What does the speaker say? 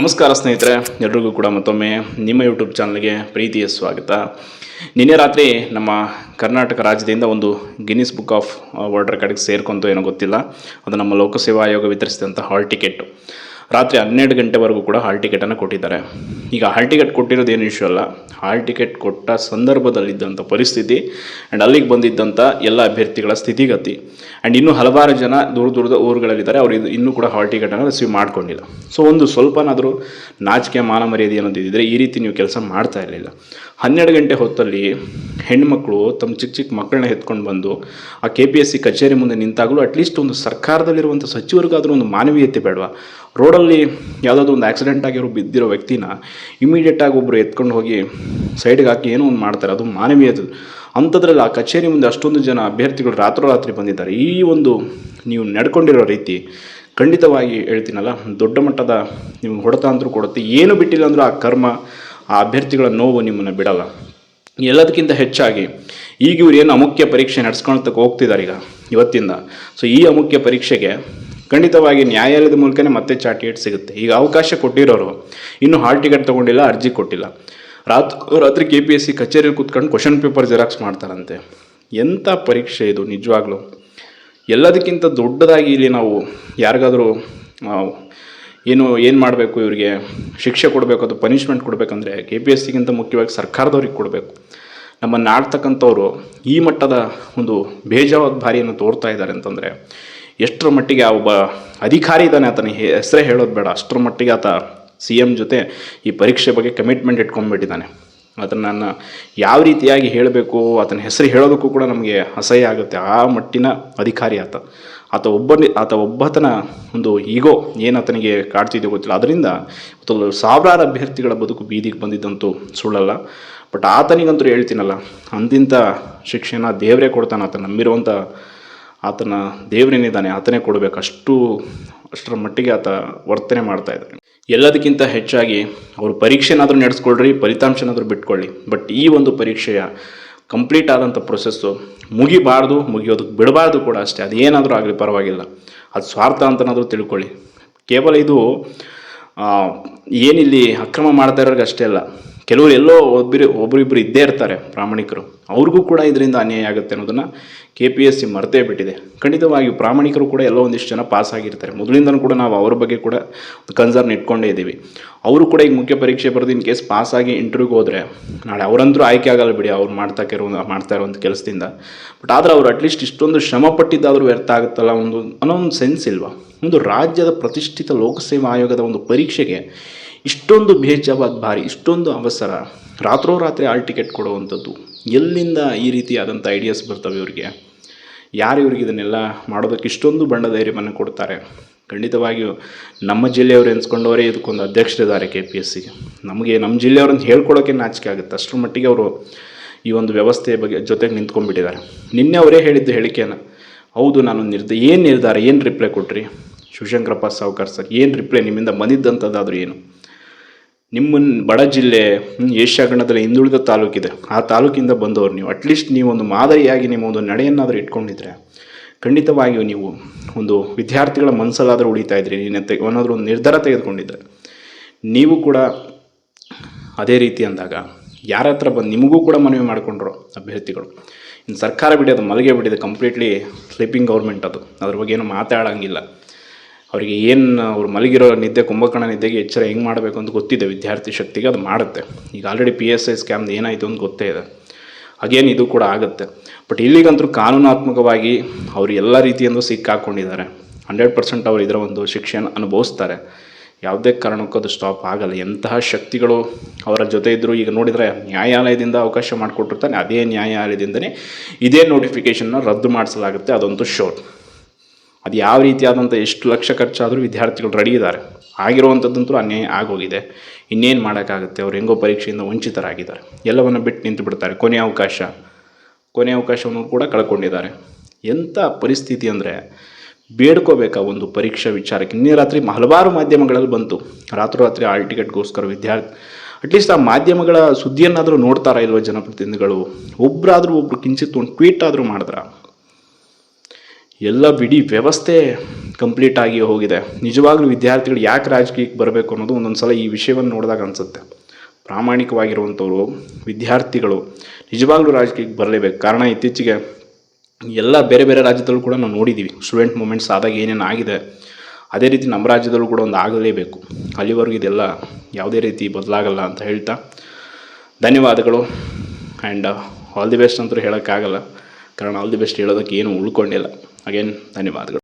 ನಮಸ್ಕಾರ ಸ್ನೇಹಿತರೆ, ಎಲ್ರಿಗೂ ಕೂಡ ಮತ್ತೊಮ್ಮೆ ನಿಮ್ಮ ಯೂಟ್ಯೂಬ್ ಚಾನಲ್ಗೆ ಪ್ರೀತಿಯ ಸ್ವಾಗತ. ನಿನ್ನೆ ರಾತ್ರಿ ನಮ್ಮ ಕರ್ನಾಟಕ ರಾಜ್ಯದಿಂದ ಒಂದು ಗಿನ್ನಿಸ್ ಬುಕ್ ಆಫ್ ವರ್ಲ್ಡ್ ರೆಕಾರ್ಡ್ಗೆ ಸೇರ್ಕೊಂತು ಏನೋ ಗೊತ್ತಿಲ್ಲ. ಅದು ನಮ್ಮ ಲೋಕಸೇವಾ ಆಯೋಗ ವಿತರಿಸಿದಂಥ ಹಾಲ್ ಟಿಕೆಟ್ ರಾತ್ರಿ ಹನ್ನೆರಡು ಗಂಟೆವರೆಗೂ ಕೂಡ ಹಾಲ್ ಟಿಕೆಟನ್ನು ಕೊಟ್ಟಿದ್ದಾರೆ. ಈಗ ಹಾಲ್ ಟಿಕೆಟ್ ಕೊಟ್ಟಿರೋದು ಏನು ಇಶ್ಯೂ ಅಲ್ಲ? ಹಾಲ್ ಟಿಕೆಟ್ ಕೊಟ್ಟ ಸಂದರ್ಭದಲ್ಲಿದ್ದಂಥ ಪರಿಸ್ಥಿತಿ ಆ್ಯಂಡ್ ಅಲ್ಲಿಗೆ ಬಂದಿದ್ದಂಥ ಎಲ್ಲ ಅಭ್ಯರ್ಥಿಗಳ ಸ್ಥಿತಿಗತಿ. ಆ್ಯಂಡ್ ಇನ್ನೂ ಹಲವಾರು ಜನ ದೂರ ದೂರದ ಊರುಗಳಲ್ಲಿದ್ದಾರೆ. ಅವರು ಇದು ಇನ್ನೂ ಕೂಡ ಹಾಲ್ ಟಿಕೆಟನ್ನು ರಿಸೀವ್ ಮಾಡ್ಕೊಂಡಿಲ್ಲ. ಸೊ ಒಂದು ಸ್ವಲ್ಪನಾದರೂ ನಾಚಿಕೆ ಮಾನ ಮರ್ಯಾದೆ ಅನ್ನೋದು ಇದ್ದಿದ್ರೆ ಈ ರೀತಿ ನೀವು ಕೆಲಸ ಮಾಡ್ತಾ ಇರಲಿಲ್ಲ. ಹನ್ನೆರಡು ಗಂಟೆ ಹೊತ್ತಲ್ಲಿ ಹೆಣ್ಮಕ್ಳು ತಮ್ಮ ಚಿಕ್ಕ ಚಿಕ್ಕ ಮಕ್ಕಳನ್ನ ಎತ್ಕೊಂಡು ಬಂದು ಆ ಕೆ ಪಿ ಎಸ್ ಸಿ ಕಚೇರಿ ಮುಂದೆ ನಿಂತಾಗಲೂ ಅಟ್ಲೀಸ್ಟ್ ಒಂದು ಸರ್ಕಾರದಲ್ಲಿರುವಂಥ ಸಚಿವರಿಗಾದರೂ ಒಂದು ಮಾನವೀಯತೆ ಬೇಡವಾ? ರೋಡಲ್ಲಿ ಯಾವುದಾದ್ರು ಒಂದು ಆಕ್ಸಿಡೆಂಟ್ ಆಗಿರೋ ಬಿದ್ದಿರೋ ವ್ಯಕ್ತಿನ ಇಮಿಡಿಯೇಟಾಗಿ ಒಬ್ಬರು ಎತ್ಕೊಂಡು ಹೋಗಿ ಸೈಡ್ಗೆ ಹಾಕಿ ಏನೋ ಒಂದು ಮಾಡ್ತಾರೆ. ಅದು ಮಾನವೀಯತೆ. ಅಂಥದ್ರಲ್ಲಿ ಆ ಕಚೇರಿ ಮುಂದೆ ಅಷ್ಟೊಂದು ಜನ ಅಭ್ಯರ್ಥಿಗಳು ರಾತ್ರೋರಾತ್ರಿ ಬಂದಿದ್ದಾರೆ. ಈ ಒಂದು ನೀವು ನಡ್ಕೊಂಡಿರೋ ರೀತಿ ಖಂಡಿತವಾಗಿ ಹೇಳ್ತೀನಲ್ಲ, ದೊಡ್ಡ ಮಟ್ಟದ ನಿಮ್ಗೆ ಹೊಡೆತ ಅಂದರೂ ಕೊಡುತ್ತೆ. ಏನು ಬಿಟ್ಟಿಲ್ಲ ಅಂದರೂ ಆ ಕರ್ಮ, ಆ ಅಭ್ಯರ್ಥಿಗಳ ನೋವು ನಿಮ್ಮನ್ನು ಬಿಡಲ್ಲ. ಎಲ್ಲದಕ್ಕಿಂತ ಹೆಚ್ಚಾಗಿ ಈಗ ಇವ್ರು ಏನು ಅಮುಖ್ಯ ಪರೀಕ್ಷೆ ನಡೆಸ್ಕೊಳ್ತಕ್ಕೆ ಹೋಗ್ತಿದ್ದಾರೆ ಈಗ ಇವತ್ತಿಂದ. ಸೊ ಈ ಅಮುಖ್ಯ ಪರೀಕ್ಷೆಗೆ ಖಂಡಿತವಾಗಿ ನ್ಯಾಯಾಲಯದ ಮೂಲಕನೇ ಮತ್ತೆ ಚಾಟಿ ಟಿಕೆಟ್ ಸಿಗುತ್ತೆ. ಈಗ ಅವಕಾಶ ಕೊಟ್ಟಿರೋರು, ಇನ್ನು ಹಾಲ್ ಟಿಕೆಟ್ ತಗೊಂಡಿಲ್ಲ, ಅರ್ಜಿ ಕೊಟ್ಟಿಲ್ಲ. ರಾತ್, ರಾತ್ರಿ ಕೆ ಪಿ ಎಸ್ ಸಿ ಕಚೇರಿಯಲ್ಲಿ ಕೂತ್ಕೊಂಡು ಕ್ವಶನ್ ಪೇಪರ್ ಜೆರಾಕ್ಸ್ ಮಾಡ್ತಾರಂತೆ. ಎಂಥ ಪರೀಕ್ಷೆ ಇದು ನಿಜವಾಗ್ಲೂ? ಎಲ್ಲದಕ್ಕಿಂತ ದೊಡ್ಡದಾಗಿ ಇಲ್ಲಿ ನಾವು ಯಾರಿಗಾದರೂ ಏನು ಏನು ಮಾಡಬೇಕು ಇವರಿಗೆ? ಶಿಕ್ಷೆ ಕೊಡಬೇಕು ಅಥವಾ ಪನಿಷ್ಮೆಂಟ್ ಕೊಡಬೇಕಂದ್ರೆ ಕೆ ಪಿ ಎಸ್ ಸಿಗಿಂತ ಮುಖ್ಯವಾಗಿ ಸರ್ಕಾರದವ್ರಿಗೆ ಕೊಡಬೇಕು. ನಮ್ಮನ್ನು ಆಡ್ತಕ್ಕಂಥವ್ರು ಈ ಮಟ್ಟದ ಒಂದು ಬೇಜವಾಬ್ದಾರಿಯನ್ನು ತೋರ್ತಾ ಇದ್ದಾರೆ ಅಂತಂದರೆ ಎಷ್ಟರ ಮಟ್ಟಿಗೆ ಆ ಒಬ್ಬ ಅಧಿಕಾರಿ ಇದ್ದಾನೆ ಆತನ ಹೆಸರೇ ಹೇಳೋದು ಬೇಡ. ಅಷ್ಟರ ಮಟ್ಟಿಗೆ ಆತ ಸಿ ಎಂ ಜೊತೆ ಈ ಪರೀಕ್ಷೆ ಬಗ್ಗೆ ಕಮಿಟ್ಮೆಂಟ್ ಇಟ್ಕೊಂಡ್ಬಿಟ್ಟಿದ್ದಾನೆ. ಅದನ್ನು ನಾನು ಯಾವ ರೀತಿಯಾಗಿ ಹೇಳಬೇಕು, ಆತನ ಹೆಸರು ಹೇಳೋದಕ್ಕೂ ಕೂಡ ನಮಗೆ ಅಸಹ್ಯ ಆಗುತ್ತೆ. ಆ ಮಟ್ಟಿನ ಅಧಿಕಾರಿ ಆತ. ಆತ ಒಬ್ಬನೇ, ಆತ ಒಬ್ಬತನ ಒಂದು ಈಗೋ ಏನು ಆತನಿಗೆ ಕಾಡ್ತಿದೆಯೋ ಗೊತ್ತಿಲ್ಲ. ಅದರಿಂದ ಸಾವಿರಾರು ಅಭ್ಯರ್ಥಿಗಳ ಬದುಕು ಬೀದಿಗೆ ಬಂದಿದ್ದಂತೂ ಸುಳ್ಳಲ್ಲ. ಬಟ್ ಆತನಿಗಂತೂ ಹೇಳ್ತೀನಲ್ಲ ಅಂದಿಂಥ ಶಿಕ್ಷೆನ ದೇವರೇ ಕೊಡ್ತಾನೆ ಆತ. ನಂಬಿರುವಂಥ ಆತನ ದೇವರೇನಿದ್ದಾನೆ ಆತನೇ ಕೊಡಬೇಕು. ಅಷ್ಟು, ಅಷ್ಟರ ಮಟ್ಟಿಗೆ ಆತ ವರ್ತನೆ ಮಾಡ್ತಾ ಇದ್ದಾನೆ. ಎಲ್ಲದಕ್ಕಿಂತ ಹೆಚ್ಚಾಗಿ ಅವರು ಪರೀಕ್ಷೆನಾದರೂ ನಡೆಸ್ಕೊಳ್ರಿ ಫಲಿತಾಂಶನಾದರೂ ಬಿಟ್ಕೊಳ್ಳಿ. ಬಟ್ ಈ ಒಂದು ಪರೀಕ್ಷೆಯ ಕಂಪ್ಲೀಟ್ ಆದಂಥ ಪ್ರೊಸೆಸ್ಸು ಮುಗಿಬಾರ್ದು ಮುಗಿಯೋದಕ್ಕೆ ಬಿಡಬಾರ್ದು ಕೂಡ ಅಷ್ಟೇ. ಅದೇನಾದರೂ ಆಗಲಿ ಪರವಾಗಿಲ್ಲ. ಅದು ಸ್ವಾರ್ಥ ಅಂತನಾದರೂ ತಿಳ್ಕೊಳ್ಳಿ. ಕೇವಲ ಇದು ಏನಿಲ್ಲಿ ಅಕ್ರಮ ಮಾಡ್ತಾ ಇರೋರಿಗೆ ಅಷ್ಟೇ ಅಲ್ಲ. ಕೆಲವರು ಎಲ್ಲೋ ಒಬ್ಬರು ಒಬ್ಬರಿಬ್ಬರು ಇದ್ದೇ ಇರ್ತಾರೆ ಪ್ರಾಮಾಣಿಕರು. ಅವ್ರಿಗೂ ಕೂಡ ಇದರಿಂದ ಅನ್ಯಾಯ ಆಗುತ್ತೆ ಅನ್ನೋದನ್ನು ಕೆ ಪಿ ಎಸ್ ಸಿ ಮರೆತೇ ಬಿಟ್ಟಿದೆ. ಖಂಡಿತವಾಗಿ ಪ್ರಾಮಾಣಿಕರು ಕೂಡ ಎಲ್ಲೋ ಒಂದಿಷ್ಟು ಜನ ಪಾಸ್ ಆಗಿರ್ತಾರೆ. ಮೊದಲಿಂದನೂ ಕೂಡ ನಾವು ಅವ್ರ ಬಗ್ಗೆ ಕೂಡ ಕನ್ಸರ್ನ್ ಇಟ್ಕೊಂಡೇ ಇದ್ದೀವಿ. ಅವರು ಕೂಡ ಈಗ ಮುಖ್ಯ ಪರೀಕ್ಷೆ ಬರೆದು ಕೇಸ್ ಪಾಸ್ ಆಗಿ ಇಂಟರ್ವ್ಯೂಗೆ ಹೋದರೆ, ನಾಳೆ ಅವರಂತರೂ ಆಯ್ಕೆ ಆಗಲ್ಲ ಬಿಡಿ ಅವ್ರು ಮಾಡ್ತಾ ಇರೋ, ಮಾಡ್ತಾ ಇರುವಂಥ ಕೆಲಸದಿಂದ. ಬಟ್ ಆದರೆ ಅವ್ರು ಅಟ್ಲೀಸ್ಟ್ ಇಷ್ಟೊಂದು ಶ್ರಮ ಪಟ್ಟಿದ್ದಾದರೂ ವ್ಯರ್ಥ ಆಗುತ್ತಲ್ಲ ಒಂದು, ಅನ್ನೋ ಒಂದು ಸೆನ್ಸ್ ಇಲ್ವಾ? ಒಂದು ರಾಜ್ಯದ ಪ್ರತಿಷ್ಠಿತ ಲೋಕಸೇವಾ ಆಯೋಗದ ಒಂದು ಪರೀಕ್ಷೆಗೆ ಇಷ್ಟೊಂದು ಬೇಜವಾಬ್ದಾರಿ ಇಷ್ಟೊಂದು ಅವಸರ, ರಾತ್ರೋರಾತ್ರಿ ಆಲ್ ಟಿಕೆಟ್ ಕೊಡುವಂಥದ್ದು, ಎಲ್ಲಿಂದ ಈ ರೀತಿಯಾದಂಥ ಐಡಿಯಾಸ್ ಬರ್ತವೆ ಇವರಿಗೆ? ಯಾರು ಇವ್ರಿಗೆ ಇದನ್ನೆಲ್ಲ ಮಾಡೋದಕ್ಕೆ ಇಷ್ಟೊಂದು ಬಣ್ಣ ಧೈರ್ಯವನ್ನು ಕೊಡ್ತಾರೆ? ಖಂಡಿತವಾಗಿಯೂ ನಮ್ಮ ಜಿಲ್ಲೆಯವರು ಎನ್ಸ್ಕೊಂಡವರೇ ಇದಕ್ಕೊಂದು ಅಧ್ಯಕ್ಷರಿದ್ದಾರೆ ಕೆ ಪಿ ಎಸ್ ಸಿಗೆ ನಮಗೆ ನಮ್ಮ ಜಿಲ್ಲೆಯವ್ರನ್ನ ಹೇಳ್ಕೊಡೋಕ್ಕೆ ನಾಚಿಕೆ ಆಗುತ್ತೆ. ಅಷ್ಟರ ಮಟ್ಟಿಗೆ ಅವರು ಈ ಒಂದು ವ್ಯವಸ್ಥೆಯ ಬಗ್ಗೆ ಜೊತೆಗೆ ನಿಂತ್ಕೊಂಡ್ಬಿಟ್ಟಿದ್ದಾರೆ. ನಿನ್ನೆ ಅವರೇ ಹೇಳಿದ್ದು ಹೇಳಿಕೆಯನ್ನು, ಹೌದು, ನಾನು ನಿರ್ದ, ಏನು ನಿರ್ಧಾರ, ಏನು ರಿಪ್ಲೈ ಕೊಟ್ರಿ? ಶಿವಶಂಕರಪ್ಪ ಸಾವ್ಕಾರ್ ಸರ್, ಏನು ರಿಪ್ಲೈ ನಿಮ್ಮಿಂದ ಬಂದಿದ್ದಂಥದ್ದಾದರೂ ಏನು? ನಿಮ್ಮನ್ನ ಬಡ ಜಿಲ್ಲೆ ಏಷ್ಯಾ ಏಷ್ಯಾಗಣದಲ್ಲಿ ಹಿಂದುಳಿದ ತಾಲೂಕಿದೆ ಆ ತಾಲೂಕಿಂದ ಬಂದವರು ನೀವು ಅಟ್ಲೀಸ್ಟ್ ನೀವೊಂದು ಮಾದರಿಯಾಗಿ ನಿಮ್ಮ ಒಂದು ನಡೆಯನ್ನಾದರೂ ಇಟ್ಕೊಂಡಿದ್ರೆ, ಖಂಡಿತವಾಗಿಯೂ ನೀವು ಒಂದು ವಿದ್ಯಾರ್ಥಿಗಳ ಮನಸ್ಸಲ್ಲಾದರೂ ಉಳಿತಾ ಇದ್ರಿ ಏನಾದರೂ ಒಂದು ನಿರ್ಧಾರ ತೆಗೆದುಕೊಂಡಿದ್ದರೆ ನೀವು ಕೂಡ ಅದೇ ರೀತಿ ಅಂದಾಗ, ಯಾರ ಹತ್ರ ಬಂದು, ನಿಮಗೂ ಕೂಡ ಮನವಿ ಮಾಡಿಕೊಂಡ್ರು ಅಭ್ಯರ್ಥಿಗಳು. ಇನ್ನು ಸರ್ಕಾರ ಬಿಡಿ, ಅದು ಮಲಗೆ ಬಿಡಿದೆ ಕಂಪ್ಲೀಟ್ಲಿ ಸ್ಲೀಪಿಂಗ್ ಗೌರ್ಮೆಂಟ್ ಅದು. ಅದ್ರ ಬಗ್ಗೆ ಏನು ಮಾತಾಡೋಂಗಿಲ್ಲ. ಅವರಿಗೆ ಏನು ಅವ್ರು ಮಲಗಿರೋ ನಿದ್ದೆ, ಕುಂಭಕರ್ಣ ನಿದ್ದೆಗೆ ಎಚ್ಚರ ಹೆಂಗೆ ಮಾಡಬೇಕು ಅಂತ ಗೊತ್ತಿದೆ ವಿದ್ಯಾರ್ಥಿ ಶಕ್ತಿಗೆ, ಅದು ಮಾಡುತ್ತೆ. ಈಗ ಆಲ್ರೆಡಿ ಪಿ ಎಸ್ ಐ ಸ್ಕ್ಯಾಮ್ದು ಏನಾಯಿತು ಅಂತ ಗೊತ್ತೇ ಇದೆ. ಅಗೇನ್ ಇದು ಕೂಡ ಆಗುತ್ತೆ. ಬಟ್ ಇಲ್ಲಿಗಂತೂ ಕಾನೂನಾತ್ಮಕವಾಗಿ ಅವರು ಎಲ್ಲ ರೀತಿಯಿಂದ ಸಿಕ್ಕಾಕೊಂಡಿದ್ದಾರೆ. ಹಂಡ್ರೆಡ್ ಪರ್ಸೆಂಟ್ ಅವರು ಇದರ ಒಂದು ಶಿಕ್ಷೆಯನ್ನು ಅನುಭವಿಸ್ತಾರೆ. ಯಾವುದೇ ಕಾರಣಕ್ಕೂ ಅದು ಸ್ಟಾಪ್ ಆಗಲ್ಲ. ಎಂತಹ ಶಕ್ತಿಗಳು ಅವರ ಜೊತೆ ಇದ್ದರೂ ಈಗ ನೋಡಿದರೆ ನ್ಯಾಯಾಲಯದಿಂದ ಅವಕಾಶ ಮಾಡಿಕೊಟ್ಟಿರ್ತಾನೆ, ಅದೇ ನ್ಯಾಯಾಲಯದಿಂದನೇ ಇದೇ ನೋಟಿಫಿಕೇಷನ್ನ ರದ್ದು ಮಾಡಿಸಲಾಗುತ್ತೆ. ಅದಂತೂ ಶೋರ್ ಅದು ಯಾವ ರೀತಿಯಾದಂಥ ಎಷ್ಟು ಲಕ್ಷ ಖರ್ಚಾದರೂ ವಿದ್ಯಾರ್ಥಿಗಳು ರೆಡಿ ಇದ್ದಾರೆ ಆಗಿರುವಂಥದ್ದಂತೂ ಅನ್ಯಾಯ ಆಗೋಗಿದೆ. ಇನ್ನೇನು ಮಾಡೋಕ್ಕಾಗುತ್ತೆ? ಅವ್ರು ಹೆಂಗೋ ಪರೀಕ್ಷೆಯಿಂದ ವಂಚಿತರಾಗಿದ್ದಾರೆ. ಎಲ್ಲವನ್ನು ಬಿಟ್ಟು ನಿಂತು ಬಿಡ್ತಾರೆ. ಕೊನೆಯ ಅವಕಾಶ. ಕೊನೆಯ ಅವಕಾಶವನ್ನು ಕೂಡ ಕಳ್ಕೊಂಡಿದ್ದಾರೆ. ಎಂಥ ಪರಿಸ್ಥಿತಿ ಅಂದರೆ ಬೇಡ್ಕೋಬೇಕಾ ಒಂದು ಪರೀಕ್ಷಾ ವಿಚಾರಕ್ಕೆ? ನಿನ್ನೆ ರಾತ್ರಿ ಹಲವಾರು ಮಾಧ್ಯಮಗಳಲ್ಲಿ ಬಂತು. ರಾತ್ರೋರಾತ್ರಿ ಆಲ್ ಟಿಕೆಟ್ಗೋಸ್ಕರ ವಿದ್ಯಾರ್ಥಿ ಅಟ್ಲೀಸ್ಟ್ ಆ ಮಾಧ್ಯಮಗಳ ಸುದ್ದಿಯನ್ನಾದರೂ ನೋಡ್ತಾರಾ ಇಲ್ವೋ ಜನಪ್ರತಿನಿಧಿಗಳು? ಒಬ್ಬರಾದರೂ ಒಬ್ಬರು ಕಿಂಚಿತ್ ಒಂದು ಟ್ವೀಟ್ ಆದರೂ ಮಾಡಿದ್ರ? ಎಲ್ಲ ಬಿಡಿ ವ್ಯವಸ್ಥೆ ಕಂಪ್ಲೀಟ್ ಆಗಿ ಹೋಗಿದೆ. ನಿಜವಾಗ್ಲೂ ವಿದ್ಯಾರ್ಥಿಗಳು ಯಾಕೆ ರಾಜಕೀಯಕ್ಕೆ ಬರಬೇಕು ಅನ್ನೋದು ಒಂದೊಂದು ಸಲ ಈ ವಿಷಯವನ್ನು ನೋಡಿದಾಗ ಅನಿಸುತ್ತೆ. ಪ್ರಾಮಾಣಿಕವಾಗಿರುವಂಥವ್ರು, ವಿದ್ಯಾರ್ಥಿಗಳು ನಿಜವಾಗ್ಲೂ ರಾಜಕೀಯಕ್ಕೆ ಬರಲೇಬೇಕು. ಕಾರಣ ಇತ್ತೀಚೆಗೆ ಎಲ್ಲ ಬೇರೆ ಬೇರೆ ರಾಜ್ಯದಲ್ಲೂ ಕೂಡ ನಾವು ನೋಡಿದ್ದೀವಿ ಸ್ಟೂಡೆಂಟ್ ಮೂಮೆಂಟ್ಸ್ ಆದಾಗ ಏನೇನು ಆಗಿದೆ, ಅದೇ ರೀತಿ ನಮ್ಮ ರಾಜ್ಯದಲ್ಲೂ ಕೂಡ ಒಂದು ಆಗಲೇಬೇಕು. ಅಲ್ಲಿವರೆಗೂ ಇದೆಲ್ಲ ಯಾವುದೇ ರೀತಿ ಬದಲಾಗಲ್ಲ ಅಂತ ಹೇಳ್ತಾ ಧನ್ಯವಾದಗಳು. ಆ್ಯಂಡ್ ಆಲ್ ದಿ ಬೆಸ್ಟ್ ಅಂತೂ ಹೇಳೋಕ್ಕಾಗಲ್ಲ. ಕಾರಣ, ಆಲ್ ದಿ ಬೆಸ್ಟ್ ಹೇಳೋದಕ್ಕೆ ಏನು ಉಳ್ಕೊಂಡಿಲ್ಲ. ಅಗೇನ್ ಧನ್ಯವಾದಗಳು